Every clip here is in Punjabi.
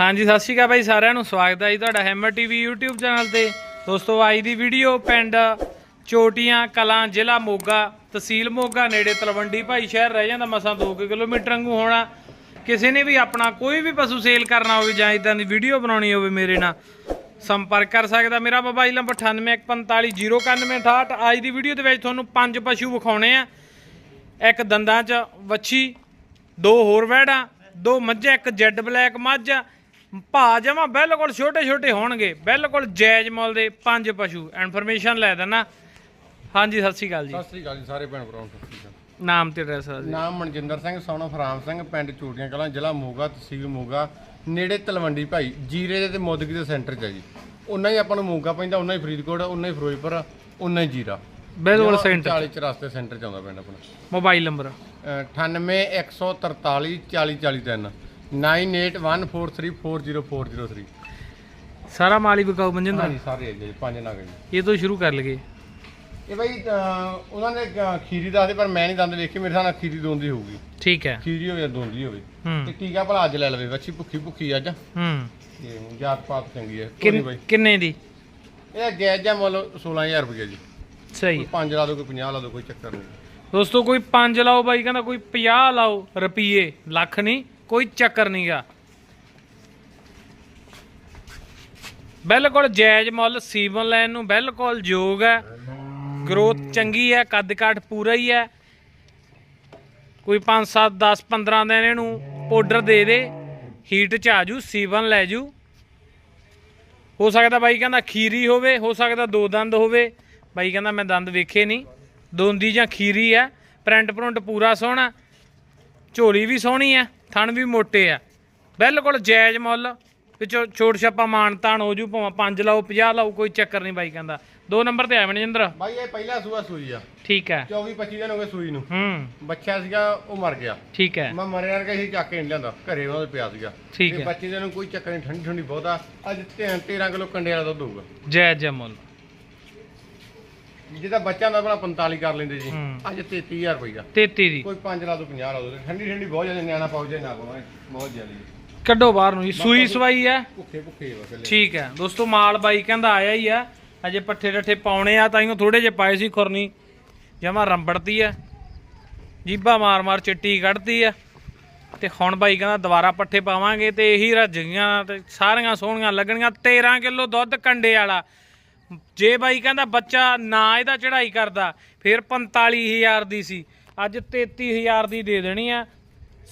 ਹਾਂਜੀ, ਸਤਿ ਸ਼੍ਰੀ ਅਕਾਲ ਬਾਈ ਸਾਰਿਆਂ ਨੂੰ। ਸਵਾਗਤ ਹੈ ਜੀ ਤੁਹਾਡਾ ਹੈਮਰ ਟੀਵੀ YouTube ਚੈਨਲ ਤੇ। ਦੋਸਤੋ, ਅੱਜ ਦੀ ਵੀਡੀਓ ਪਿੰਡ ਚੋਟੀਆਂ, ਕਲਾਂ, ਜ਼ਿਲ੍ਹਾ ਮੋਗਾ, ਤਹਿਸੀਲ ਮੋਗਾ, ਨੇੜੇ ਤਲਵੰਡੀ ਭਾਈ ਸ਼ਹਿਰ ਰਹਿ ਜਾਂਦਾ ਮਸਾਂ 2 ਕਿਲੋਮੀਟਰ ਵਾਂਗੂ ਹੋਣਾ। ਕਿਸੇ ਨੇ ਵੀ ਆਪਣਾ ਕੋਈ ਵੀ ਪਸ਼ੂ ਸੇਲ ਕਰਨਾ ਹੋਵੇ ਜਾਂ ਇਦਾਂ ਦੀ ਵੀਡੀਓ ਬਣਾਉਣੀ ਹੋਵੇ ਮੇਰੇ ਨਾਲ, ਸੰਪਰਕ ਕਰ ਸਕਦਾ ਮੇਰਾ ਮੋਬਾਈਲ ਨੰਬਰ 9815491168 ਅੱਜ ਦੀ ਵੀਡੀਓ ਦੇ ਵਿੱਚ ਤੁਹਾਨੂੰ ਪੰਜ ਪਸ਼ੂ ਵਿਖਾਉਣੇ ਆ। ਇੱਕ ਦੰਦਾਂ 'ਚ ਵੱਛੀ, ਦੋ ਹੋਰ ਵੈੜਾਂ ਦੋ ਮੱਝਾਂ ਇੱਕ ਜੈਡ ਬਲੈਕ ਮੱਝ ਆ। ਭਾ ਜਮਾ ਬਿਲਕੁਲ ਛੋਟੇ ਛੋਟੇ ਹੋਣਗੇ ਬਿਲਕੁਲ ਜਾਇਜ਼ ਮੁੱਲ ਦੇ ਪੰਜ ਪਸ਼ੂ। ਇਨਫੋਰਮੇਸ਼ਨ ਲੈ ਦੇਣਾ ਹਾਂਜੀ ਸਤਿ ਸ਼੍ਰੀ ਅਕਾਲ ਜੀ। ਸਤਿ ਸ੍ਰੀ ਅਕਾਲ ਜੀ ਸਾਰੇ ਭੈਣ ਭਰਾਵਾਂ ਨੂੰ ਸਤਿ ਸ੍ਰੀ ਅਕਾਲ। ਨਾਮ ਤੇ ਐਡਰੈਸ ਆ ਜੀ ਨਾਮ ਮਨਜਿੰਦਰ ਸਿੰਘ ਸੋਨਾ ਫਰਾਮ ਸਿੰਘ ਪਿੰਡ ਚੂੜੀਆਂ ਕਲਾਂ ਜ਼ਿਲ੍ਹਾ ਮੋਗਾ ਤਹਿਸੀਲ ਮੋਗਾ ਨੇੜੇ ਤਲਵੰਡੀ ਭਾਈ ਜੀਰੇ ਦੇ ਤੇ ਮੋਦਗੀ ਦੇ ਸੈਂਟਰ 'ਚ ਹੈ ਜੀ। ਉਹਨਾਂ ਹੀ ਆਪਾਂ ਨੂੰ ਮੋਗਾ ਪੈਂਦਾ ਉਹਨਾਂ ਹੀ ਫਰੀਦਕੋਟ ਉਹਨਾਂ ਹੀ ਫਿਰੋਜ਼ਪੁਰ ਉਹਨਾਂ ਹੀ ਜੀਰਾ। ਬਿਲਕੁਲ ਸੈਂਟਰ 40 ਚ ਰਸਤੇ ਸੈਂਟਰ 'ਚ ਆਉਂਦਾ ਪਿੰਡ ਆਪਣਾ। ਮੋਬਾਈਲ ਨੰਬਰ 98 143 4043 9814340403 ਸਾਰਾ ਮਾਲ ਹੀ ਵਿਕਾਊ ਮੰਜਨ ਦਾ? ਹਾਂਜੀ ਸਾਰੇ ਜੀ ਪੰਜ ਨਾਗ ਜੀ। ਇਹ ਤੋਂ ਸ਼ੁਰੂ ਕਰ ਲਗੇ ਇਹ ਬਾਈ ਅਹ, ਉਹਨਾਂ ਨੇ ਅਹ, ਖੀਰੀ ਦੱਸਦੇ ਪਰ ਮੈਂ ਨਹੀਂ ਦੰਦ ਵੇਖੇ ਮੇਰੇ ਨਾਲ ਖੀਰੀ ਦੋਂਦੀ ਹੋਊਗੀ। ਠੀਕ ਹੈ। ਖੀਰੀ ਹੋਵੇ ਜਾਂ ਦੋਂਦੀ ਹੋਵੇ। ਤੇ ਹੂੰ ਟੀਕਾ ਭਲਾ ਅੱਜ ਲੈ ਲਵੇ ਵੱਛੀ ਭੁੱਖੀ ਭੁੱਖੀ ਅੱਜ। ਹੂੰ। ਤੇ ਜਾਤ ਪਾਤ ਚੰਗੀ ਹੈ। ਕੋਈ ਬਾਈ। ਕਿੰਨੇ ਦੀ? ਇਹ ਜਾਇਜ਼ ਜਾਂ ਮੁੱਲ 16000 ਰੁਪਏ ਜੀ। ਸਹੀ। ਕੋਈ 5 ਲਾ ਦੋ ਕੋਈ 50 ਲਾ ਦੋ ਕੋਈ ਚੱਕਰ ਨਹੀਂ। ਦੋਸਤੋ ਕੋਈ 5 ਲਾਓ ਬਾਈ, ਕਹਿੰਦਾ ਕੋਈ 50 ਲਾਓ ਰੁਪਏ ਲੱਖ ਨਹੀਂ, ਕੋਈ ਚੱਕਰ ਨਹੀਂਗਾ ਬਿਲਕੁਲ ਜਾਇਜ਼ ਮੁੱਲ, ਸੀਵਨ ਲੈਣ ਨੂੰ ਬਿਲਕੁਲ ਯੋਗ ਹੈ। ਗਰੋਥ ਚੰਗੀ ਹੈ ਕੱਦ ਕਾਠ ਪੂਰਾ ਹੀ ਹੈ। ਕੋਈ 5 7 10 15 ਦਿਨ ਇਹਨੂੰ ਪਾਊਡਰ ਦੇ ਦੇ ਹੀਟ ਚ ਆ ਜੂ, ਸੀਵਨ ਲੈ ਜੂ। ਹੋ ਸਕਦਾ ਬਾਈ ਕਹਿੰਦਾ ਖੀਰੀ ਹੋਵੇ, ਹੋ ਸਕਦਾ ਦੋ ਦੰਦ ਹੋਵੇ। ਬਾਈ ਕਹਿੰਦਾ ਮੈਂ ਦੰਦ ਵੇਖੇ ਨਹੀਂ। ਦੋਂਦੀ ਜਾਂ ਖੀਰੀ ਆ ਪ੍ਰਿੰਟ ਪ੍ਰਿੰਟ ਪੂਰਾ ਸੋਹਣਾ ਝੋਲੀ ਵੀ ਸੋਹਣੀ ਆ ਥਣ ਵੀ ਮੋਟੇ ਆ। ਬਿਲਕੁਲ ਜਾਇਜ਼ ਮੁੱਲ ਵਿੱਚੋਂ ਛੋਟ ਛੱਪਾ ਮਾਨ ਤਾਨ ਹੋ ਜੂ ਭਾਵੇਂ 5 ਲਾਓ 50 ਲਾਓ ਕੋਈ ਚੱਕਰ ਨਹੀਂ ਬਾਈ ਕਹਿੰਦਾ। ਦੋ ਨੰਬਰ ਤੇ ਆਇਆ ਮਨਜਿੰਦਰ ਬਾਈ ਇਹ ਪਹਿਲਾ ਸੂਆ ਸੂਈ ਆ। ਠੀਕ ਹੈ। 24 25 ਦਿਨ ਹੋ ਗਏ ਸੂਈ ਨੂੰ। ਹੂੰ। ਬੱਚਾ ਸੀਗਾ ਉਹ ਮਰ ਗਿਆ। ਠੀਕ ਹੈ। ਮੈਂ ਮਰਿਆ ਕਰਕੇ ਸੀ ਚੱਕ ਕੇ ਨਹੀਂ ਲਿਆਂਦਾ। ਘਰੇ ਉਹਨਾਂ ਦੇ ਪਿਆ ਸੀਗਾ। ਠੀਕ ਹੈ। ਬੱਚੇ ਦੇ ਨੂੰ ਕੋਈ ਚੱਕਰ ਨਹੀਂ ਠੰਡੀ ਠੰਡੀ ਬਹੁਤ। ਅੱਜ 13 ਕਿਲੋ ਕੰਡੇ ਵਾਲਾ ਦੁੱਧ ਹੋਊਗਾ। ਜਾਇਜ਼ ਜਿਹਾ ਮੁੱਲ। ਜਿਹਦਾ ਬੱਚਾ ਹੁੰਦਾ ਆਪਣਾ 45 ਕਰ ਲੈਂਦੇ ਜੀ ਹੂੰ। ਅੱਜ 33000 ਰੁਪਈਆ 33 ਦੀ। ਕੋਈ 5 ਲਾ ਦੋ 50 ਲਾ ਦੋ ਠੰਡੀ ਠੰਡੀ ਬਹੁਤ ਜ਼ਿਆਦਾ ਨਿਆਣਾ ਪਾਉ ਜੇ ਨਾ ਪਾਉਣਾ ਬਹੁਤ ਜ਼ਿਆਦਾ। ਕੱਢੋ ਬਾਹਰ ਨੂੰ ਜੀ ਸੂਈ ਸਵਾਈ ਹੈ ਭੁੱਖੇ ਭੁੱਖੇ ਵਸਲੇ ਠੀਕ ਹੈ। ਦੋਸਤੋ ਮਾਲ ਬਾਈ ਕਹਿੰਦਾ ਆਇਆ ਹੀ ਆ। ਅਜੇ ਪੱਠੇ ਡੱਠੇ ਪਾਉਣੇ ਆ ਤਾਈਓ ਥੋੜੇ ਜਿਹੇ ਪਾਏ ਸੀ ਖੁਰਨੀ। ਜਮਾ ਰੰਬੜਤੀ ਆ। ਜੀਭਾ ਮਾਰ ਮਾਰ ਚਿੱਟੀ ਕੱਢਤੀ ਆ। ਤੇ ਹੁਣ ਬਾਈ ਕਹਿੰਦਾ ਦੁਬਾਰਾ ਪੱਠੇ ਪਾਵਾਂਗੇ ਤੇ ਇਹੀ ਰੱਜੀਆਂ ਤੇ ਸਾਰੀਆਂ ਸੋਹਣੀਆਂ ਲੱਗਣੀਆਂ। 13 ਕਿਲੋ ਦੁੱਧ ਕੰਡੇ ਵਾਲਾ। ਜੇ ਬਾਈ ਕਹਿੰਦਾ ਬੱਚਾ ਨਾ ਇਹਦਾ ਚੜਾਈ ਕਰਦਾ, ਫਿਰ 45000 ਦੀ ਸੀ। ਅੱਜ 33000 ਦੀ ਦੇ ਦੇਣੀ ਆ।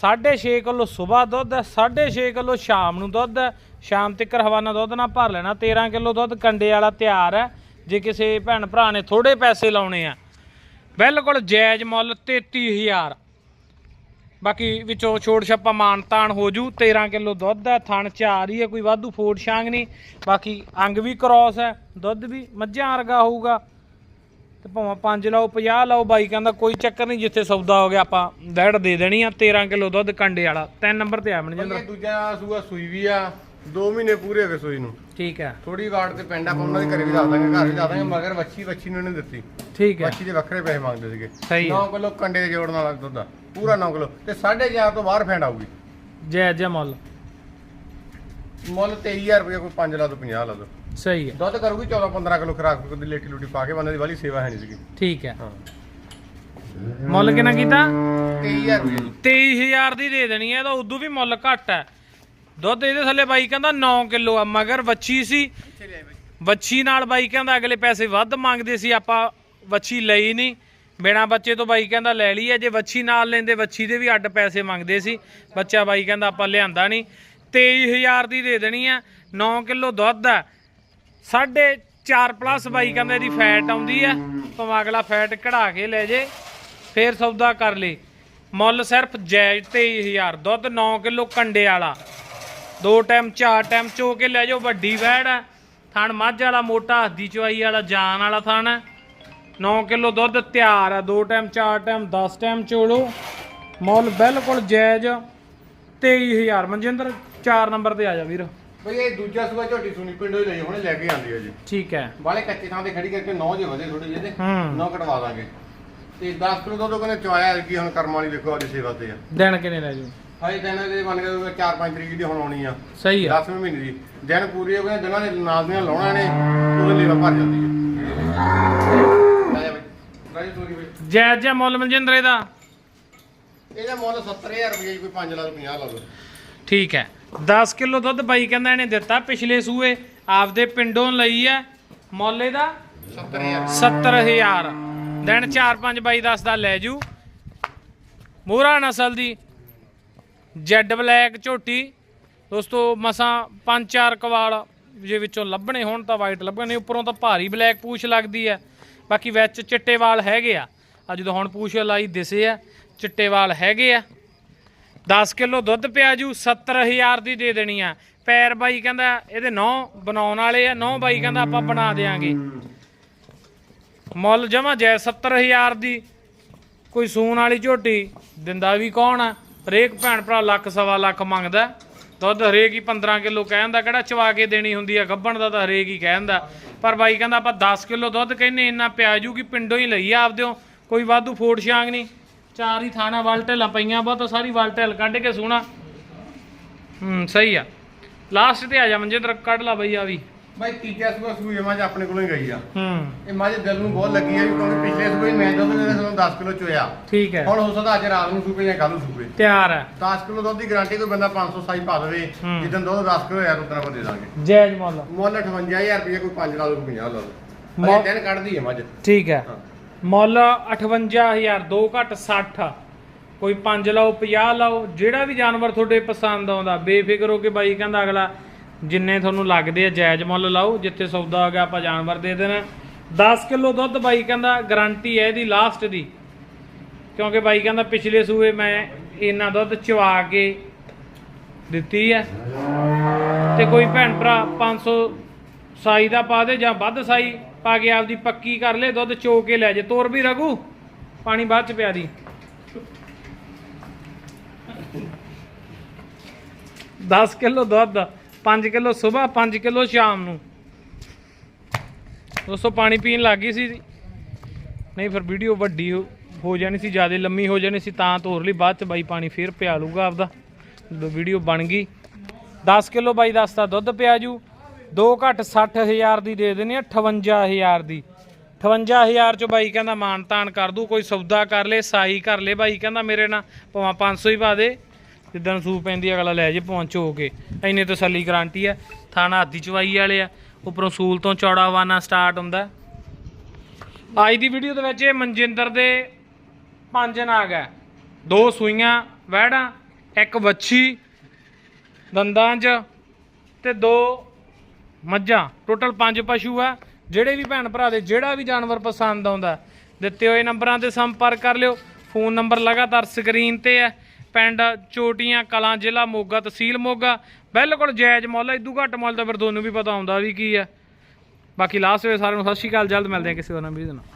6.5 ਕਿਲੋ ਸਵੇਰ ਦੁੱਧ ਹੈ 6.5 ਕਿਲੋ ਸ਼ਾਮ ਨੂੰ ਦੁੱਧ ਹੈ। ਸ਼ਾਮ ਤੱਕ ਹਵਾਨਾ ਦੁੱਧ ਨਾ ਭਰ ਲੈਣਾ 13 ਕਿਲੋ ਦੁੱਧ ਕੰਡੇ ਵਾਲਾ ਤਿਆਰ ਹੈ। ਜੇ ਕਿਸੇ ਭੈਣ ਭਰਾ ਨੇ ਥੋੜੇ ਪੈਸੇ ਲਾਉਣੇ ਆ। ਬਿਲਕੁਲ ਜਾਇਜ਼ ਮੁੱਲ 33000 ਬਾਕੀ ਵਿੱਚੋਂ ਛੋੜ ਛੱਪਾ ਮਾਨ ਤਾਨ ਹੋ ਜੂ 13 ਕਿਲੋ ਦੁੱਧ ਹੈ, ਥਣ ਚ ਆ ਰਹੀ ਹੈ, ਕੋਈ ਵਾਧੂ ਫੋੜ ਛਾਂਗ ਨਹੀਂ। ਬਾਕੀ ਅੰਗ ਵੀ ਕ੍ਰਾਸ ਹੈ, ਦੁੱਧ ਵੀ ਮੱਝਾਂ ਵਰਗਾ ਹੋਊਗਾ। ਤੇ ਭਾਵੇਂ 5 ਲਾਓ 50 ਲਾਓ, ਬਾਈ ਕਹਿੰਦਾ ਕੋਈ ਚੱਕਰ ਨਹੀਂ, ਜਿੱਥੇ ਸੌਦਾ ਹੋ ਗਿਆ ਆਪਾਂ ਡੈਡ ਦੇ ਦੇਣੀ ਆ 13 ਕਿਲੋ ਦੁੱਧ ਕੰਡੇ ਵਾਲਾ। ਤਿੰਨ ਨੰਬਰ ਤੇ ਆ ਮਨਜਿੰਦਰ। ਇਹ ਦੂਜਾ ਸੂਆ ਸੂਈ ਵੀ ਆ 2 ਮਹੀਨੇ ਪੂਰੇ ਹੋ ਗਏ ਸੂਈ ਨੂੰ। ਠੀਕ ਹੈ। ਥੋੜੀ ਵਾਰ ਤੇ ਪਿੰਡ ਆਪਾਂ ਉਹਨਾਂ ਦੇ ਘਰੇ ਵੀ ਦੱਸ ਦਾਂਗੇ ਘਰ ਵੀ ਦੱਸ ਦਾਂਗੇ ਮਗਰ ਵੱਛੀ ਵੱਛੀ ਨੂੰ ਨਹੀਂ ਦਿੱਤੀ। ਠੀਕ ਹੈ। ਵੱਛੀ ਦੇ ਵੱਖਰੇ ਪੈਸੇ ਮੰਗਦੇ ਸੀਗੇ। ਸਹੀ ਹੈ। 9 ਕਿਲੋ ਕੰਡੇ ਦੇ ਜੋੜਨ ਵਾਲਾ ਦੁੱਧ ਆ ਪੂਰਾ 9 ਕਿਲੋ। ਤੇ 4.5 ਤੋਂ ਬਾਹਰ ਫੈਂਡ ਆਊਗੀ। ਜੈ ਜੈ ਮੁੱਲ। ਮੁੱਲ 23000 ਰੁਪਏ ਕੋਈ 5 ਲਾ ਦੋ 50 ਲਾ ਦੋ। ਸਹੀ ਹੈ। ਦੁੱਧ ਕਰੂਗੀ 14 15 ਕਿਲੋ ਖਰਾਕ ਦੀ ਲੇਟੀ ਲੂਟੀ ਪਾ ਕੇ ਬੰਦੇ ਦੀ ਵਾਲੀ ਸੇਵਾ ਹੈ ਨਹੀਂ ਸੀਗੀ। ਠੀਕ ਹੈ। ਹਾਂ। ਮੁੱਲ ਕਿੰਨਾ ਕੀਤਾ? 23000 ਰੁਪਏ ਜੀ। 23000 ਦੀ ਦੇ ਦੇਣੀ ਹੈ ਇਹਦਾ ਉਦੋਂ ਵੀ ਮੁੱਲ ਘੱਟ ਹੈ। ਦੁੱਧ ਇਹਦੇ ਥੱਲੇ ਬਾਈ ਕਹਿੰਦਾ 9 ਕਿਲੋ ਆ, ਮਗਰ ਵੱਛੀ ਸੀ। ਵੱਛੀ ਨਾਲ ਬਾਈ ਕਹਿੰਦਾ ਅਗਲੇ ਪੈਸੇ ਵੱਧ ਮੰਗਦੇ ਸੀ, ਆਪਾਂ ਵੱਛੀ ਲਈ ਨਹੀਂ ਬਿਨਾ ਬੱਚੇ ਤੋਂ ਬਾਈ ਕਹਿੰਦਾ ਲੈ ਲਈ ਹੈ ਜੇ ਵੱਛੀ ਨਾਲ ਲੈਂਦੇ, ਵੱਛੀ ਦੇ ਵੀ ਅੱਡ ਪੈਸੇ ਮੰਗਦੇ ਸੀ। ਬੱਚਾ ਬਾਈ ਕਹਿੰਦਾ ਆਪਾਂ ਲਿਆਂਦਾ ਨਹੀਂ 23000 ਦੀ ਦੇ ਦੇਣੀ ਆ 9 ਕਿਲੋ ਦੁੱਧ ਆ। ਸਾਢੇ 4 ਪਲੱਸ ਬਾਈ ਕਹਿੰਦਾ ਇਹਦੀ ਫੈਟ ਆਉਂਦੀ ਆ। ਭਾਵੇਂ ਅਗਲਾ ਫੈਟ ਕਢਾ ਕੇ ਲੈ ਜੇ, ਫੇਰ ਸੌਦਾ ਕਰ ਲੇ। ਮੁੱਲ ਸਿਰਫ ਜਾਇਜ਼ 23000 ਦੁੱਧ 9 ਕਿਲੋ ਕੰਡੇ ਵਾਲਾ। ਦੋ ਟਾਈਮ ਚਾਰ ਟਾਈਮ ਚੋ ਕੇ ਲੈ ਜਾਓ ਵੱਡੀ ਵੈੜ। ਆ ਥਣ ਮੱਝ ਵਾਲਾ ਮੋਟਾ ਹੱਦੀ ਚਵਾਈ ਵਾਲਾ ਜਾਨ ਵਾਲਾ ਥਣ। ਹੈ 9 ਕਿਲੋ ਦੁੱਧ ਤਿਆਰ ਆ ਦੋ ਟਾਈਮ ਚਾਰ ਟਾਈਮ 10 ਟਾਈਮ ਚੋਲੋ। ਮੁੱਲ ਬਿਲਕੁਲ ਜਾਇਜ਼। 23000 ਮਨਜਿੰਦਰ 4 ਨੰਬਰ ਤੇ ਆ ਜਾ ਵੀਰ। ਬਈ ਇਹ ਦੂਜਾ ਸੂਆ ਝੋਟੀ ਸੁਣੀ ਪਿੰਡੋਂ ਹੀ ਲਈ ਹੁਣੇ ਲੈ ਕੇ ਆਂਦੀ ਹੈ ਜੀ। ਠੀਕ ਹੈ। ਬਾਲੇ ਕੱਚੇ ਥਾਂ ਤੇ ਖੜੀ ਕਰਕੇ ਨੌ ਜੇ ਵਧੇ ਥੋੜੇ ਜਿਹੇ ਤੇ ਹੂੰ। ਨੌ ਕਟਵਾ ਦਾਂਗੇ। ਤੇ 10 ਕਿਲੋ ਦੁੱਧ ਕਹਿੰਦੇ ਚਵਾਇਆ ਕੀ ਹੁਣ ਕਰਮ ਵਾਲੀ ਵੇਖੋ ਅੱਜ ਸੇਵਾ ਤੇ ਆ। ਦਿਨ ਕਿੰਨੇ ਲੈ ਜਾਓ ਹਾਈ ਦਿਨ ਦੇ ਬਣ ਕੇ 4-5 ਤਰੀਕ ਦੀ ਹੁਣ ਆਉਣੀ ਆ। ਸਹੀ ਆ। 10ਵੇਂ ਮਹੀਨੇ ਦੀ। ਦਿਨ ਪੂਰੇ ਹੋ ਗਏ ਦਿਨਾਂ ਦੇ ਨਾਲ ਦੀਆਂ ਲਾਉਣਾ ਨੇ ਉਹਦੇ ਲਈ ਭਰ ਜਾਂਦੀ ਹੈ ਜਾ ਜਿਹਾ ਮੁੱਲ ਮਨਜਿੰਦਰ ਇਹਦਾ ਇਹਦਾ ਮੁੱਲ 70000 ਰੁਪਏ ਜੀ ਕੋਈ 5 ਲੱਖ 50 ਲਾ ਲਓ। ਠੀਕ ਹੈ। 10 ਕਿਲੋ ਦੁੱਧ ਬਾਈ ਕਹਿੰਦਾ ਇਹਨੇ ਦਿੱਤਾ ਪਿਛਲੇ ਸੂਏ ਆਪਦੇ ਪਿੰਡੋਂ ਲਈ ਹੈ। ਮੁੱਲ ਇਹਦਾ 70000 70000 ਦਿਨ 4-5 ਬਾਈ ਦੱਸਦਾ ਲੈ ਜੂ। ਮੂਰਾ ਨਸਲ ਦੀ। ਜੈਡ ਬਲੈਕ ਝੋਟੀ। ਦੋਸਤੋ, ਮਸਾਂ 5-4 ਕਵਾਲ ਜੇ ਵਿੱਚੋਂ ਲੱਭਣੇ ਹੋਣ ਤਾਂ ਵਾਈਟ ਲੱਭਣੇ, ਉੱਪਰੋਂ ਤਾਂ ਭਾਰੀ ਬਲੈਕ ਪੂਛ ਲੱਗਦੀ ਹੈ। ਬਾਕੀ ਵਿੱਚ ਚਿੱਟੇ ਵਾਲ ਹੈਗੇ ਆ। ਆ ਜਦੋਂ ਹੁਣ ਪੂਛ ਲਾਈ ਦਿਸੇ ਆ, ਚਿੱਟੇ ਵਾਲ ਹੈਗੇ ਆ। 10 ਕਿਲੋ ਦੁੱਧ ਪਿਆ ਜੂ 70000 ਦੀ ਦੇ ਦੇਣੀ ਆ। ਪੈਰ ਬਾਈ ਕਹਿੰਦਾ, ਇਹਦੇ ਨੌ ਬਣਾਉਣ ਵਾਲੇ ਆ, ਨੌ ਬਾਈ ਕਹਿੰਦਾ ਆਪਾਂ ਬਣਾ ਦੇਾਂਗੇ ਮੁੱਲ ਜਮਾ ਜੈ 70000 ਦੀ। ਕੋਈ ਸੂਣ ਵਾਲੀ ਝੋਟੀ ਦਿੰਦਾ ਵੀ ਕੌਣ ਆ? ਹਰੇਕ ਭੈਣ ਭਰਾ ਲੱਖ, ਸਵਾ ਲੱਖ ਮੰਗਦਾ। ਦੁੱਧ ਹਰੇਕ ਹੀ 15 ਕਿਲੋ ਕਹਿੰਦਾ ਕਿਹੜਾ ਚਵਾ ਕੇ ਦੇਣੀ ਹੁੰਦੀ ਆ, ਗੱਭਣ ਦਾ ਤਾਂ ਹਰੇਕ ਹੀ ਕਹਿੰਦਾ ਪਰ ਬਾਈ ਕਹਿੰਦਾ ਆਪਾਂ 10 ਕਿਲੋ ਦੁੱਧ ਕਹਿੰਨੇ, ਇੰਨਾ ਪਿਆ ਜੂ ਪਿੰਡੋਂ ਹੀ ਲਈ ਆ ਆਪਦਿਓ। ਕੋਈ ਵਾਧੂ ਫੋੜ ਛਾਂਗ ਨਹੀਂ। ਚਾਰ ਹੀ ਥਾਣਾ ਵਾਲਟੇਲਾਂ ਪਈਆਂ, ਬਹੁਤ ਸਾਰੀ ਵਾਲਟੇਲ ਕੱਢ ਕੇ ਸੋਣਾ ਹੂੰ, ਸਹੀ ਆ। ਲਾਸਟ ਤੇ ਆ ਜਾ ਮੰਜੇ ਕੱਢ ਲਾ ਬਈ ਆ ਵੀ। ਬਾਈ ਤੀਜਾ ਸੂਆ ਸੂਈ ਮੱਝ ਆਪਣੇ ਕੋਲੋਂ ਹੀ ਗਈ ਆ। ਹੂੰ। ਇਹ ਮੱਝ ਦਿਲ ਨੂੰ ਬਹੁਤ ਲੱਗੀ ਆ ਵੀ ਕਿਉਂਕਿ ਪਿਛਲੇ ਸੂਏ ਮੈਂ ਦੁੱਧ ਦੇ ਸਾਨੂੰ 10 ਕਿਲੋ ਚੋਇਆ। ਠੀਕ ਹੈ। ਹੁਣ ਹੋ ਸਕਦਾ ਅੱਜ ਰਾਤ ਨੂੰ ਸੂਪੇ ਜਾਂ ਕੱਲ ਨੂੰ ਸੂਪੇ। ਤਿਆਰ ਹੈ। 10 ਕਿਲੋ ਦੁੱਧ ਦੀ ਗਾਰੰਟੀ ਕੋਈ ਬੰਦਾ 500 ਸਾਈ ਪਾ ਦੇਵੇ ਹੂੰ। ਜਿੱਦਨ ਦੁੱਧ 10 ਕਿਲੋ ਹੋਇਆ ਉਦੋਂ ਆਪਾਂ ਦੇ ਦਾਂਗੇ। ਜੈਜ ਮੁੱਲ। ਮੁੱਲ 58000 ਰੁਪਏ ਕੋਈ 5 ਲਾ ਲਓ 50 ਲਾ ਲਓ ਮੁੱਲ- ਅਜੇ ਦਿਨ ਕੱਢਦੀ ਹੈ ਮੱਝ। ਠੀਕ ਹੈ। ਹਾਂ। ਮੁੱਲ 58000 2 ਘੱਟ 60 ਕੋਈ 5 ਲਾਓ 50 ਲਾਓ ਜਿਹੜਾ ਵੀ ਜਾਨਵਰ ਤੁਹਾਡੇ ਪਸੰਦ ਆਉਂਦਾ ਬੇਫਿਕਰ ਹੋ ਕੇ ਬਾਈ ਕਹਿੰਦਾ ਅਗਲਾ ਜਿੰਨੇ ਤੁਹਾਨੂੰ ਲੱਗਦੇ ਆ ਜਾਇਜ਼ ਮੁੱਲ ਲਾਓ, ਜਿੱਥੇ ਸੌਦਾ ਹੋ ਗਿਆ ਆਪਾਂ ਜਾਨਵਰ ਦੇ ਦੇਣਾ। 10 ਕਿਲੋ ਦੁੱਧ ਬਾਈ ਕਹਿੰਦਾ ਗਾਰੰਟੀ ਹੈ ਇਹਦੀ ਲਾਸਟ ਦੀ। ਕਿਉਂਕਿ ਬਾਈ ਕਹਿੰਦਾ ਪਿਛਲੇ ਸੂਏ ਮੈਂ ਇੰਨਾ ਦੁੱਧ ਚਵਾ ਕੇ ਦਿੱਤੀ ਹੈ। ਤੇ ਕੋਈ ਭੈਣ ਭਰਾ 500 ਸਾਈ ਦਾ ਪਾ ਦੇ ਜਾਂ ਵੱਧ ਸਾਈ ਪਾ ਕੇ ਆਪਦੀ ਪੱਕੀ ਕਰ ਲੈ, ਦੁੱਧ ਚੋ ਕੇ ਲੈ ਜੇ। ਤੋਰ ਵੀ ਰਗੂ ਪਾਣੀ ਬਾਅਦ ਚ ਪਿਆ ਦੀ। 10 ਕਿਲੋ ਦੁੱਧ। 5 ਕਿਲੋ ਸਵੇਰ 5 ਕਿਲੋ ਸ਼ਾਮ ਨੂੰ। ਦੋਸਤੋ, ਪਾਣੀ ਪੀਣ ਲੱਗ ਗਈ ਸੀ। ਨਹੀਂ, ਫਿਰ ਵੀਡੀਓ ਵੱਡੀ ਹੋ- ਜਾਣੀ ਸੀ, ਜ਼ਿਆਦਾ ਲੰਮੀ ਹੋ ਜਾਣੀ ਸੀ, ਤਾਂ ਤੋਰ ਲਈ। ਬਾਅਦ ਚ ਬਾਈ ਪਾਣੀ ਫੇਰ ਪਿਆ ਲੂਗਾ ਆਪਦਾ। ਵੀਡੀਓ ਬਣ ਗਈ। 10 ਕਿਲੋ ਬਾਈ ਦੱਸਦਾ ਦੁੱਧ ਪਿਆ ਜੂ। 2 ਘੱਟ 60000 ਦੀ ਦੇ ਦੇਣੀ ਆ 58000 ਦੀ। 58000 'ਚੋਂ ਬਾਈ ਕਹਿੰਦਾ ਮਾਨ ਤਾਨ ਕਰ ਦੂ, ਕੋਈ ਸੌਦਾ ਕਰ ਲੇ, ਸਾਈ ਕਰ ਲੇ ਬਾਈ। ਕਹਿੰਦਾ ਮੇਰੇ ਨਾਲ ਭਾਵੇਂ 500 ਹੀ ਪਾ ਦੇ। ਜਿੱਦਾਂ ਨੂੰ ਸੂ ਪੈਂਦੀ ਅਗਲਾ ਲੈ ਜੇ ਪਹੁੰਚ ਹੋ ਕੇ। ਇੰਨੇ ਤਸੱਲੀ ਗਾਰੰਟੀ ਹੈ ਥਾਣਾ ਹੱਦੀ ਚਵਾਈ ਵਾਲੇ ਆ। ਉੱਪਰੋਂ ਸੂਲ ਤੋਂ ਚੌੜਾ ਵਾਨਾ ਸਟਾਰਟ ਹੁੰਦਾ। ਅੱਜ ਦੀ ਵੀਡੀਓ ਦੇ ਵਿੱਚ ਇਹ ਮਨਜਿੰਦਰ ਦੇ ਪੰਜ ਨਾਗ ਹੈ ਦੋ ਸੂਈਆਂ, ਵਹਿੜਾਂ, ਇੱਕ ਵੱਛੀ ਦੰਦਾਂ 'ਚ ਤੇ ਦੋ ਮੱਝਾਂ। ਟੋਟਲ ਪੰਜ ਪਸ਼ੂ ਆ। ਜਿਹੜੇ ਵੀ ਭੈਣ ਭਰਾ ਦੇ ਜਿਹੜਾ ਵੀ ਜਾਨਵਰ ਪਸੰਦ ਆਉਂਦਾ, ਦਿੱਤੇ ਹੋਏ ਨੰਬਰਾਂ ਤੇ ਸੰਪਰਕ ਕਰ ਲਿਓ। ਫੋਨ ਨੰਬਰ ਲਗਾਤਾਰ ਸਕਰੀਨ ਤੇ ਹੈ ਪਿੰਡ ਚੋਟੀਆਂ ਕਲਾਂ ਜ਼ਿਲ੍ਹਾ ਮੋਗਾ ਤਹਿਸੀਲ ਮੋਗਾ। ਬਿਲਕੁਲ ਜਾਇਜ਼ ਮੁੱਲ ਇਦੂ ਘੱਟ ਮੁੱਲ ਤਾਂ ਫਿਰ ਤੁਹਾਨੂੰ ਵੀ ਪਤਾ ਹੁੰਦਾ ਵੀ ਕੀ ਆ। ਬਾਕੀ ਲਾਸਟ ਵੇ ਸਾਰਿਆਂ ਨੂੰ ਸਤਿ ਸ਼੍ਰੀ ਅਕਾਲ, ਜਲਦ ਮਿਲਦੇ ਹਾਂ ਕਿਸੇ ਹੋਰ ਨਵੀਂ ਵੀਡੀਓ ਨਾਲ।